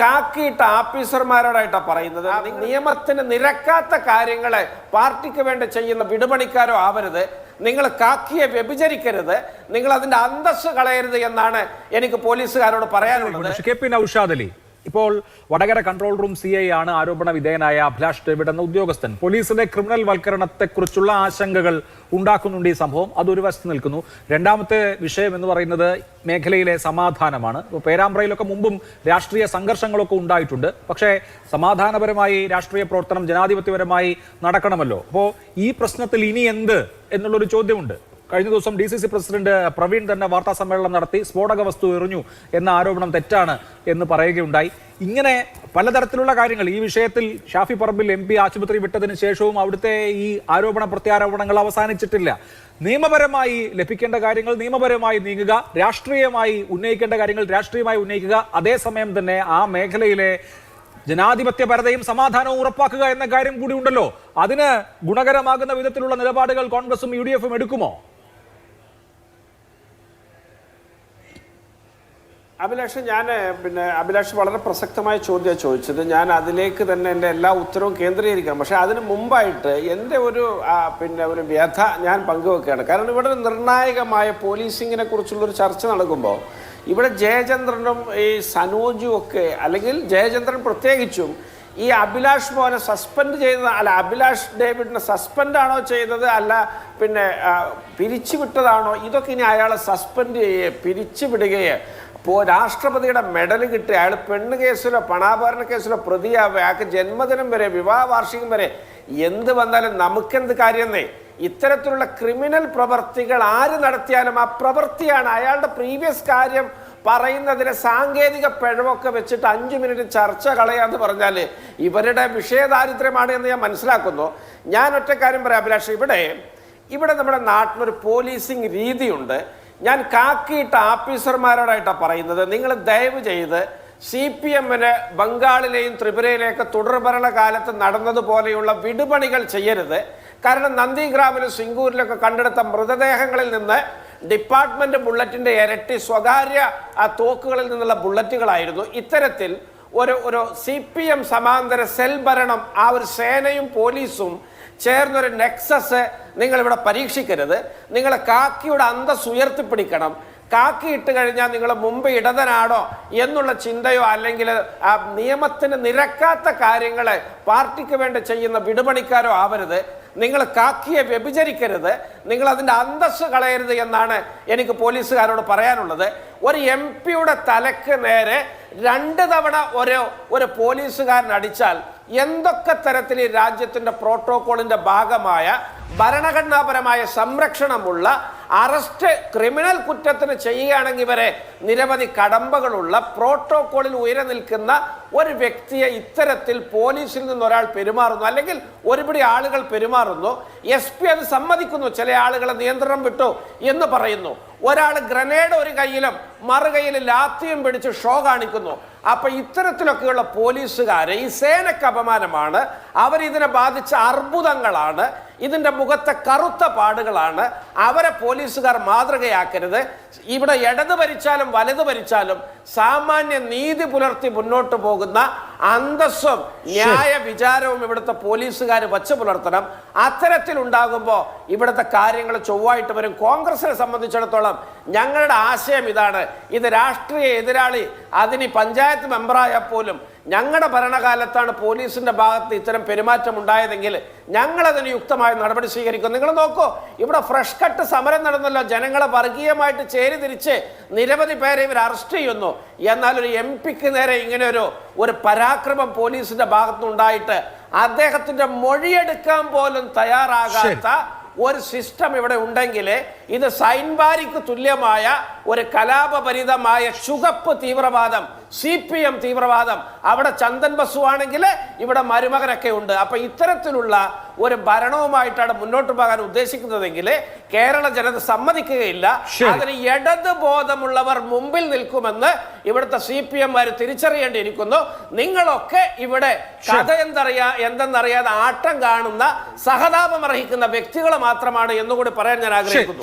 കാക്കിയിട്ട ആഫീസർമാരോടായിട്ടാ പറയുന്നത്. നിയമത്തിന് നിരക്കാത്ത കാര്യങ്ങളെ പാർട്ടിക്ക് വേണ്ടി ചെയ്യുന്ന വിടുപണിക്കാരോ ആവരുത്. നിങ്ങൾ കാക്കിയെ വ്യഭിചരിക്കരുത്. നിങ്ങൾ അതിന്റെ അന്തസ് കളയരുത് എന്നാണ് എനിക്ക് പോലീസുകാരോട് പറയാനുള്ളത്. കെ പി നൌഷാദ് അലി ഇപ്പോൾ Vadakara control room C I ആണ് ആരോപണ വിധേയനായ അഭിലാഷ് ഡേവിഡ് എന്ന ഉദ്യോഗസ്ഥൻ. പോലീസിന്റെ ക്രിമിനൽ വൽക്കരണത്തെക്കുറിച്ചുള്ള ആശങ്കകൾ ഉണ്ടാക്കുന്നുണ്ട് ഈ സംഭവം. അതൊരു വശത്ത് നിൽക്കുന്നു. രണ്ടാമത്തെ വിഷയം എന്ന് പറയുന്നത് മേഖലയിലെ സമാധാനമാണ്. ഇപ്പോൾ പേരാമ്പ്രയിലൊക്കെ മുമ്പും രാഷ്ട്രീയ സംഘർഷങ്ങളൊക്കെ ഉണ്ടായിട്ടുണ്ട്. പക്ഷേ സമാധാനപരമായി രാഷ്ട്രീയ പ്രവർത്തനം ജനാധിപത്യപരമായി നടക്കണമല്ലോ. അപ്പോൾ ഈ പ്രശ്നത്തിൽ ഇനി എന്ത് എന്നുള്ളൊരു ചോദ്യമുണ്ട്. കഴിഞ്ഞ ദിവസം D C C president Praveen തന്നെ വാർത്താ സമ്മേളനം നടത്തി സ്ഫോടക വസ്തു എറിഞ്ഞു എന്ന ആരോപണം തെറ്റാണ് എന്ന് പറയുകയുണ്ടായി. ഇങ്ങനെ പലതരത്തിലുള്ള കാര്യങ്ങൾ ഈ വിഷയത്തിൽ ഷാഫി പറമ്പിൽ എം പി ആശുപത്രി വിട്ടതിന് ശേഷവും അവിടുത്തെ ഈ ആരോപണ പ്രത്യാരോപണങ്ങൾ അവസാനിച്ചിട്ടില്ല. നിയമപരമായി ലഭിക്കേണ്ട കാര്യങ്ങൾ നിയമപരമായി നീങ്ങുക രാഷ്ട്രീയമായി ഉന്നയിക്കേണ്ട കാര്യങ്ങൾ രാഷ്ട്രീയമായി ഉന്നയിക്കുക അതേസമയം തന്നെ ആ മേഖലയിലെ ജനാധിപത്യപരതയും സമാധാനവും ഉറപ്പാക്കുക എന്ന കാര്യം കൂടി ഉണ്ടല്ലോ. അതിന് ഗുണകരമാകുന്ന വിധത്തിലുള്ള നിലപാടുകൾ കോൺഗ്രസും യു എടുക്കുമോ? അഭിലാഷ് ഞാൻ പിന്നെ അഭിലാഷ് വളരെ പ്രസക്തമായ ചോദ്യം ചോദിച്ചത്. ഞാൻ അതിലേക്ക് തന്നെ എന്റെ എല്ലാ ഉത്തരവും കേന്ദ്രീകരിക്കാം. പക്ഷെ അതിന് മുമ്പായിട്ട് എന്റെ ഒരു പിന്നെ ഒരു വ്യഥ ഞാൻ പങ്കുവെക്കുകയാണ്. കാരണം ഇവിടെ നിർണായകമായ പോലീസിങ്ങിനെ കുറിച്ചുള്ളൊരു ചർച്ച നടക്കുമ്പോൾ ഇവിടെ ജയചന്ദ്രനും ഈ സനോജും ഒക്കെ അല്ലെങ്കിൽ ജയചന്ദ്രൻ പ്രത്യേകിച്ചും ഈ അഭിലാഷ് മോനെ സസ്പെൻഡ് ചെയ്തത് അല്ല അഭിലാഷ് ഡേവിഡിനെ സസ്പെൻഡ് ആണോ ചെയ്തത് അല്ല പിന്നെ പിരിച്ചുവിട്ടതാണോ ഇതൊക്കെ ഇനി അയാളെ സസ്പെൻഡ് ചെയ്യുകയെ പിരിച്ചുവിടുകയോ ഇപ്പോൾ രാഷ്ട്രപതിയുടെ മെഡൽ കിട്ടി. അയാൾ പെണ്ണ് കേസിലോ പണാഭരണ കേസിലോ പ്രതിയാവുക അയാൾക്ക് ജന്മദിനം വരെ വിവാഹ വാർഷികം വരെ എന്ത് വന്നാലും നമുക്കെന്ത് കാര്യമെന്നേ? ഇത്തരത്തിലുള്ള ക്രിമിനൽ പ്രവർത്തികൾ ആര് നടത്തിയാലും ആ പ്രവൃത്തിയാണ് അയാളുടെ പ്രീവിയസ് കാര്യം പറയുന്നതിന് സാങ്കേതിക പിഴവൊക്കെ വെച്ചിട്ട് അഞ്ചു മിനിറ്റ് ചർച്ച കളയാന്ന് പറഞ്ഞാൽ ഇവരുടെ വിഷയദാരിദ്ര്യമാണ് എന്ന് ഞാൻ മനസ്സിലാക്കുന്നു. ഞാൻ ഒറ്റ കാര്യം പറയാം അഭിലാഷ്. ഇവിടെ ഇവിടെ നമ്മുടെ നാട്ടിലൊരു പോലീസിങ് രീതിയുണ്ട്. ഞാൻ കാക്കിയിട്ട ആഫീസർമാരോടായിട്ടാണ് പറയുന്നത്. നിങ്ങൾ ദയവ് ചെയ്ത് സി പി എമ്മിന് ബംഗാളിലെയും ത്രിപുരയിലെയൊക്കെ തുടർഭരണ കാലത്ത് നടന്നതുപോലെയുള്ള വിടുപണികൾ ചെയ്യരുത്. കാരണം നന്ദിഗ്രാമിലും സിംഗൂരിലൊക്കെ കണ്ടെടുത്ത മൃതദേഹങ്ങളിൽ നിന്ന് ഡിപ്പാർട്ട്മെന്റ് ബുള്ളറ്റിന്റെ ഇരട്ടി സ്വകാര്യ ആ തോക്കുകളിൽ നിന്നുള്ള ബുള്ളറ്റുകളായിരുന്നു. ഇത്തരത്തിൽ ഒരു ഒരു സി പി എം സമാന്തര സെൽ ഭരണം ആ ഒരു സേനയും പോലീസും ചേർന്നൊരു നെക്സസ് നിങ്ങൾ ഇവിടെ പരീക്ഷിക്കരുത്. നിങ്ങൾ കാക്കിയുടെ അന്തസ് ഉയർത്തിപ്പിടിക്കണം. കാക്കി ഇട്ട് കഴിഞ്ഞാൽ നിങ്ങൾ മുമ്പ് ഇടതനാണോ എന്നുള്ള ചിന്തയോ അല്ലെങ്കിൽ ആ നിയമത്തിന് നിരക്കാത്ത കാര്യങ്ങൾ പാർട്ടിക്ക് വേണ്ടി ചെയ്യുന്ന വിടുപണിക്കാരോ ആവരുത്. നിങ്ങൾ കാക്കിയെ വ്യഭിചരിക്കരുത്. നിങ്ങൾ അതിന്റെ അന്തസ് കളയരുത് എന്നാണ് എനിക്ക് പോലീസുകാരോട് പറയാനുള്ളത്. ഒരു എം പിയുടെ തലക്ക് നേരെ രണ്ട് തവണ ഒരു ഒരു പോലീസുകാരൻ അടിച്ചാൽ എന്തൊക്കെ തരത്തിൽ ഈ രാജ്യത്തിന്റെ പ്രോട്ടോക്കോളിന്റെ ഭാഗമായ ഭരണഘടനാപരമായ സംരക്ഷണമുള്ള അറസ്റ്റ് ക്രിമിനൽ കുറ്റത്തിന് ചെയ്യുകയാണെങ്കിൽ വരെ നിരവധി കടമ്പകളുള്ള പ്രോട്ടോകോളിൽ ഉയരെ നിൽക്കുന്ന ഒരു വ്യക്തിയെ ഇത്തരത്തിൽ പോലീസിൽ നിന്ന് ഒരാൾ പെരുമാറുന്നു. അല്ലെങ്കിൽ ഒരുപിടി ആളുകൾ പെരുമാറുന്നു. എസ് പി അത് സമ്മതിക്കുന്നു. ചില ആളുകളെ നിയന്ത്രണം വിട്ടു എന്ന് പറയുന്നു. ഒരാൾ ഗ്രനേഡ് ഒരു കയ്യിലും മറുകയിൽ ലാത്തിയും പിടിച്ച് ഷോ കാണിക്കുന്നു. അപ്പൊ ഇത്തരത്തിലൊക്കെയുള്ള പോലീസുകാരെ ഈ സേനക്ക് അപമാനമാണ്. അവരിതിനെ ബാധിച്ച അർബുദങ്ങളാണ്. ഇതിന്റെ മുഖത്തെ കറുത്ത പാടുകളാണ് അവരെ പോലീസുകാർ മാതൃകയാക്കരുത്. ഇവിടെ ഇടത് ഭരിച്ചാലും വലത് ഭരിച്ചാലും സാമാന്യ നീതി പുലർത്തി മുന്നോട്ട് പോകുന്ന അന്തസ്സും ന്യായ വിചാരവും ഇവിടുത്തെ പോലീസുകാർ വച്ചു പുലർത്തണം. അത്തരത്തിലുണ്ടാകുമ്പോൾ ഇവിടുത്തെ കാര്യങ്ങൾ ചൊവ്വായിട്ട് വരും. കോൺഗ്രസിനെ സംബന്ധിച്ചിടത്തോളം ഞങ്ങളുടെ ആശയം ഇതാണ്. ഇത് രാഷ്ട്രീയ എതിരാളി അതിന് പഞ്ചായത്ത് മെമ്പറായാൽ പോലും ഞങ്ങളുടെ ഭരണകാലത്താണ് പോലീസിന്റെ ഭാഗത്ത് ഇത്തരം പെരുമാറ്റം ഉണ്ടായതെങ്കിൽ ഞങ്ങളതിന് യുക്തമായ നടപടി സ്വീകരിക്കും. നിങ്ങൾ നോക്കൂ ഇവിടെ ഫ്രഷ് കട്ട് സമരം നടന്നല്ലോ. ജനങ്ങളെ വർഗീയമായിട്ട് ചേരി തിരിച്ച് നിരവധി പേരെ ഇവർ അറസ്റ്റ് ചെയ്യുന്നു. എന്നാൽ ഒരു എം പിക്ക് നേരെ ഇങ്ങനെ ഒരു ഒരു പരാക്രമം പോലീസിന്റെ ഭാഗത്തുനിന്നുണ്ടായിട്ട് അദ്ദേഹത്തിന്റെ മൊഴിയെടുക്കാൻ പോലും തയ്യാറാകാത്ത ഒരു സിസ്റ്റം ഇവിടെ ഉണ്ടെങ്കിൽ ഇത് സൈൻബാരിക്ക് തുല്യമായ ഒരു കലാപഭരിതമായ ചുകപ്പ് തീവ്രവാദം സി പി എം തീവ്രവാദം. അവിടെ ചന്ദൻ ബസു ആണെങ്കിൽ ഇവിടെ മരുമകനൊക്കെ ഉണ്ട്. അപ്പൊ ഇത്തരത്തിലുള്ള ഒരു ഭരണവുമായിട്ടാണ് മുന്നോട്ട് പോകാൻ ഉദ്ദേശിക്കുന്നതെങ്കിൽ കേരള ജനത സമ്മതിക്കുകയില്ല. അതിന് ഇടത് ബോധമുള്ളവർ മുമ്പിൽ നിൽക്കുമെന്ന് ഇവിടുത്തെ സി പി എംമാർ തിരിച്ചറിയേണ്ടിയിരിക്കുന്നു. നിങ്ങളൊക്കെ ഇവിടെ കഥ എന്തറിയാ എന്തെന്നറിയാതെ ആട്ടം കാണുന്ന സഹതാപം അർഹിക്കുന്ന വ്യക്തികൾ മാത്രമാണ് എന്നുകൂടി പറയാൻ ഞാൻ ആഗ്രഹിക്കുന്നു.